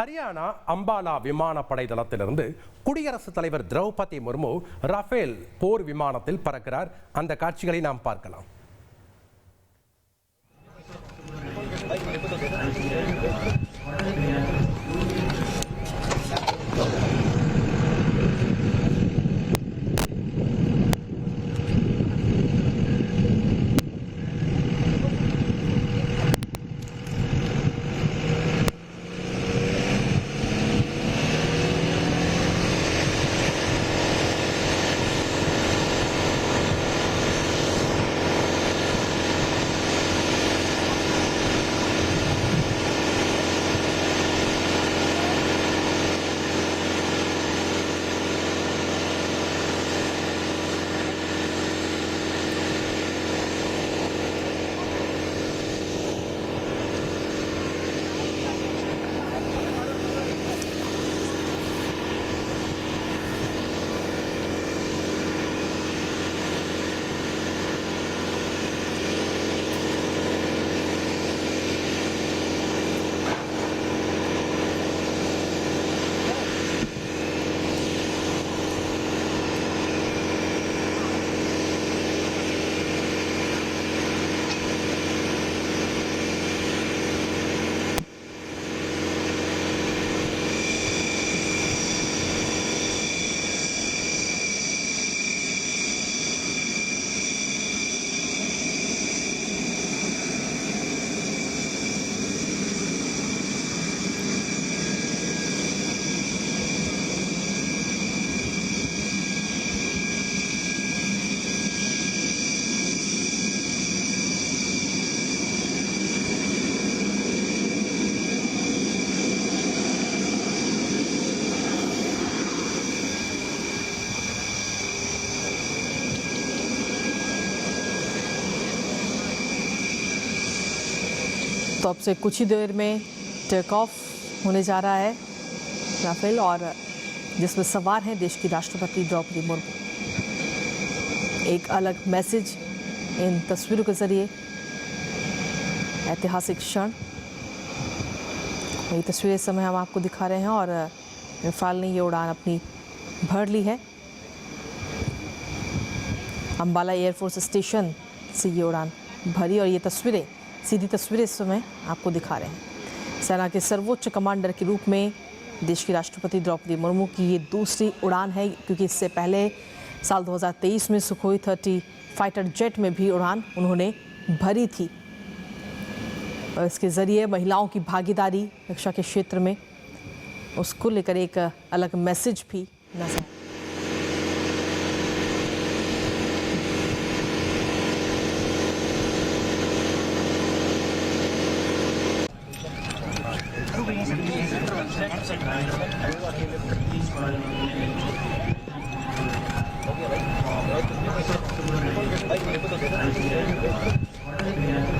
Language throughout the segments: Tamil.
ஹரியானா அம்பாலா விமானப்படை தளத்திலிருந்து குடியரசுத் தலைவர் திரௌபதி முர்மு ரஃபேல் போர் விமானத்தில் பறக்கிறார். அந்த காட்சிகளை நாம் பார்க்கலாம். तो अब से कुछ ही देर में टेक ऑफ़ होने जा रहा है राफेल और जिसमें सवार हैं देश की राष्ट्रपति द्रौपदी मुर्मू। एक अलग मैसेज इन तस्वीरों के ज़रिए। ऐतिहासिक क्षण। ये तस्वीरें इस समय हम आपको दिखा रहे हैं और रफाल ने ये उड़ान अपनी भर ली है। अम्बाला एयरफोर्स स्टेशन से ये उड़ान भरी और ये तस्वीरें सीधी तस्वीरें इस समय आपको दिखा रहे हैं। सेना के सर्वोच्च कमांडर के रूप में देश की राष्ट्रपति द्रौपदी मुर्मू की ये दूसरी उड़ान है, क्योंकि इससे पहले साल 2023 में सुखोई 30 फाइटर जेट में भी उड़ान उन्होंने भरी थी। और इसके ज़रिए महिलाओं की भागीदारी रक्षा के क्षेत्र में उसको लेकर एक अलग मैसेज भी नज़र Thank you.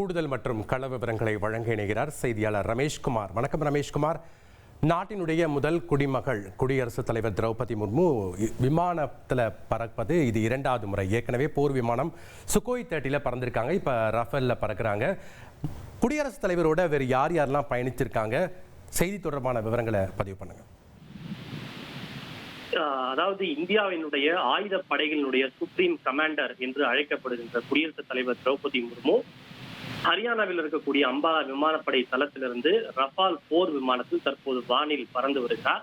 கூடுதல் மற்றும் கள விவரங்களை வழங்க இணைகிறார் செய்தியாளர் ரமேஷ்குமார். வணக்கம் ரமேஷ்குமார். நாட்டினுடைய முதல் குடிமகள் குடியரசுத் தலைவர் திரௌபதி முர்மு விமானத்தில் விமானத்துல பறப்பது இது இரண்டாவது முறை. ஏற்கனவே போர் விமானம் சுகோய் தேர்ட்டியில் பறந்திருக்காங்க. இப்போ ரஃபேலில் பறக்கிறாங்க. குடியரசுத் தலைவரோட வேறு யார் யாரெல்லாம் பயணிச்சிருக்காங்க செய்தி தொடர்பான விவரங்களை பதிவு பண்ணுங்க. அதாவது இந்தியாவினுடைய ஆயுத படைகளினுடைய சுப்ரீம் கமாண்டர் என்று அழைக்கப்படுகின்ற குடியரசுத் தலைவர் திரௌபதி முர்மு ஹரியானாவில் இருக்கக்கூடிய அம்பாலா விமானப்படை தளத்திலிருந்து ரஃபால் போர் விமானத்தில் தற்போது வானில் பறந்து வருகிறார்.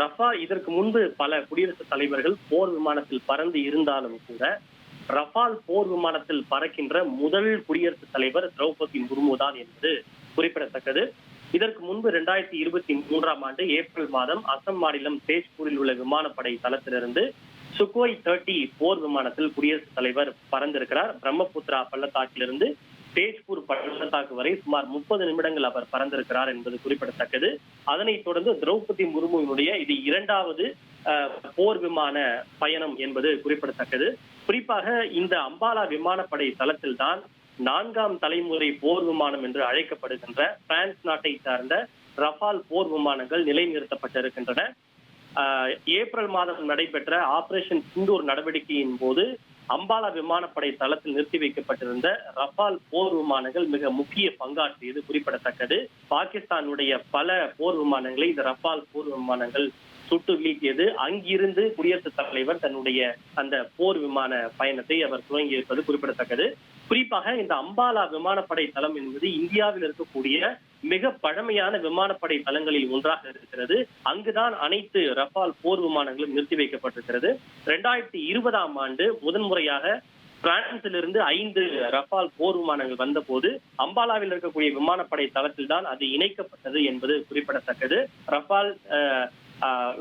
ரஃபா இதற்கு முன்பு பல குடியரசுத் தலைவர்கள் போர் விமானத்தில் பறந்து இருந்தாலும் கூட ரஃபால் போர் விமானத்தில் பறக்கின்ற முதல் குடியரசுத் தலைவர் திரௌபதி முர்மு தான் என்பது குறிப்பிடத்தக்கது. இதற்கு முன்பு இரண்டாயிரத்தி இருபத்தி மூன்றாம் ஆண்டு ஏப்ரல் மாதம் அசம் மாநிலம் தேஜ்பூரில் உள்ள விமானப்படை தளத்திலிருந்து சுகோய் தேர்ட்டி போர் விமானத்தில் குடியரசுத் தலைவர் பறந்திருக்கிறார். பிரம்மபுத்திரா பள்ளத்தாக்கிலிருந்து தேஜ்பூர் பள்ளத்தாக்கு வரை சுமார் முப்பது நிமிடங்கள் அவர் பறந்திருக்கிறார் என்பது குறிப்பிடத்தக்கது. அதனைத் தொடர்ந்து திரௌபதி முர்முவினுடைய இது இரண்டாவது போர் விமான பயணம் என்பது குறிப்பிடத்தக்கது. குறிப்பாக இந்த அம்பாலா விமானப்படை தளத்தில் தான் நான்காம் தலைமுறை போர் விமானம் என்று அழைக்கப்படுகின்ற பிரான்ஸ் நாட்டை சார்ந்த ரஃபால் போர் விமானங்கள் நிலைநிறுத்தப்பட்டிருக்கின்றன. ஏப்ரல் மாதம் நடைபெற்ற ஆபரேஷன் சிந்தூர் நடவடிக்கையின் போது அம்பாலா விமானப்படை தளத்தில் நிறுத்தி வைக்கப்பட்டிருந்த ரஃபால் போர் விமானங்கள் மிக முக்கிய பங்காற்றியது குறிப்பிடத்தக்கது. பாகிஸ்தானுடைய பல போர் விமானங்களை இந்த ரஃபால் போர் விமானங்கள் சுட்டு வீழ்த்தியது. அங்கிருந்து குடியரசுத் தலைவர் தன்னுடைய அந்த போர் விமான பயணத்தை அவர் துவங்கி இருப்பது குறிப்பிடத்தக்கது. குறிப்பாக இந்த அம்பாலா விமானப்படை தளம் என்பது இந்தியாவில் இருக்கக்கூடிய மிக பழமையான விமானப்படை தளங்களில் ஒன்றாக இருக்கிறது. அங்குதான் அனைத்து ரஃபால் போர் விமானங்களும் நிறுத்தி வைக்கப்பட்டிருக்கிறது. இரண்டாயிரத்தி இருபதாம் ஆண்டு முதன்முறையாக பிரான்சிலிருந்து ஐந்து ரஃபால் போர் விமானங்கள் வந்தபோது அம்பாலாவில் இருக்கக்கூடிய விமானப்படை தளத்தில் தான் அது இணைக்கப்பட்டது என்பது குறிப்பிடத்தக்கது. ரஃபால்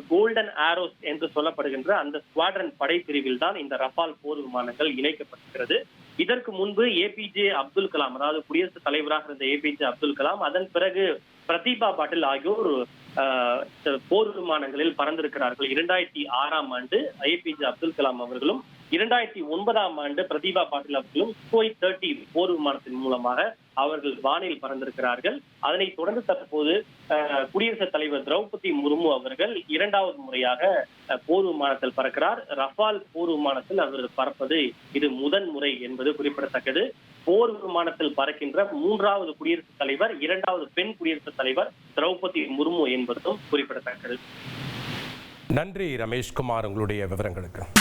கோல்டன் ஆரோஸ் என்று சொல்லப்படுகின்ற அந்த ஸ்குவாட்ரன் படைப்பிரிவில் தான் இந்த ரஃபால் போர் விமானங்கள் இணைக்கப்பட்டிருக்கிறது. இதற்கு முன்பு ஏபிஜே அப்துல் கலாம் அதாவது குடியரசுத் தலைவராக இருந்த ஏபிஜே அப்துல் கலாம் அதன் பிறகு பிரதீபா பாட்டில் ஆகியோர் ஆஹ், போர் விமானங்களில் பறந்திருக்கிறார்கள். இரண்டாயிரத்தி ஆறாம் ஆண்டு ஏபிஜே அப்துல் கலாம் அவர்களும் இரண்டாயிரத்தி ஒன்பதாம் ஆண்டு பிரதீபா பாட்டில் அவர்களும் சுகோய் தேர்ட்டி போர் விமானத்தின் மூலமாக அவர்கள் வானில் பறந்திருக்கிறார்கள். அதனைத் தொடர்ந்து தற்போது குடியரசுத் தலைவர் திரௌபதி முர்மு அவர்கள் இரண்டாவது முறையாக போர் விமானத்தில் பறக்கிறார். ரஃபால் போர் விமானத்தில் அவர் பறப்பது இது முதன் முறை என்பது குறிப்பிடத்தக்கது. போர் விமானத்தில் பறக்கின்ற மூன்றாவது குடியரசுத் தலைவர் இரண்டாவது பெண் குடியரசுத் தலைவர் திரௌபதி முர்மு என்பதும் குறிப்பிடத்தக்கது. நன்றி ரமேஷ்குமார் உங்களுடைய விவரங்களுக்கு.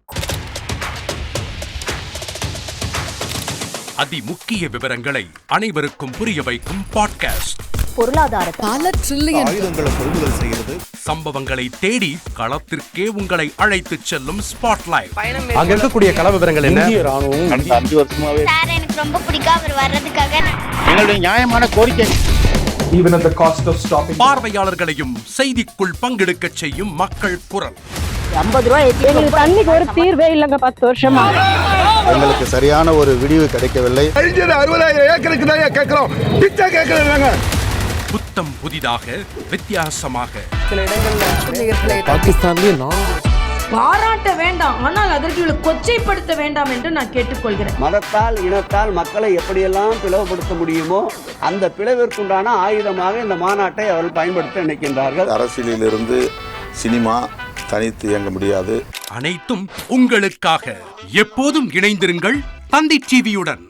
அதி முக்கிய விவரங்களை அனைவருக்கும் புரிய வைக்கும் பாட்காஸ்ட் பொருளாதாரத்தை பல ட்ரில்லியன் சம்பவங்களை தேடி களத்திற்கே உங்களை அழைத்துச் செல்லும் ஸ்பாட்லைட் அங்க இருக்கக்கூடிய கள விவரங்கள் என்ன? கடந்த அஞ்சு வருஷமாவே சார் எனக்கு ரொம்ப பிடிக்கும் அவர் வர்றதுக்காக. எங்களுடைய நியாயமான கோரிக்கை. பார்வையாளர்களையும் செய்திக்குள் பங்கெடுக்கச் செய்யும் மக்கள் குரல். தண்ணிக்கு ஒரு தீர்வே இல்லைங்க பத்து வருஷமா. எங்களுக்கு சரியான ஒரு விடிவு கிடைக்கவில்லை. அறுபதாயிரம் ஏக்கருக்கு தான் கேட்கிறோம். பிச்சை கேட்கறாங்க புத்தம் புதிதாக வித்தியாசமாக. பாகிஸ்தான்லயே நான் பாராட்ட வேண்டாம் ஆனால் அதற்கு இவளை கொச்சைப்படுத்த வேண்டாம் என்று நான் கேட்டுக்கொள்கிறேன். மதத்தால் இனத்தால் மக்களை எப்படியெல்லாம் பிளவுபடுத்த முடியுமோ அந்த பிளவிற்குண்டான ஆயுதமாக இந்த மாநாட்டை அவர்கள் பயன்படுத்த நினைக்கின்றார்கள். அரசியலிலிருந்து சினிமா தனித்து இயங்க முடியாது. அனைத்தும் உங்களுக்காக. எப்போதும் இணைந்திருங்கள் தந்தி டிவியுடன்.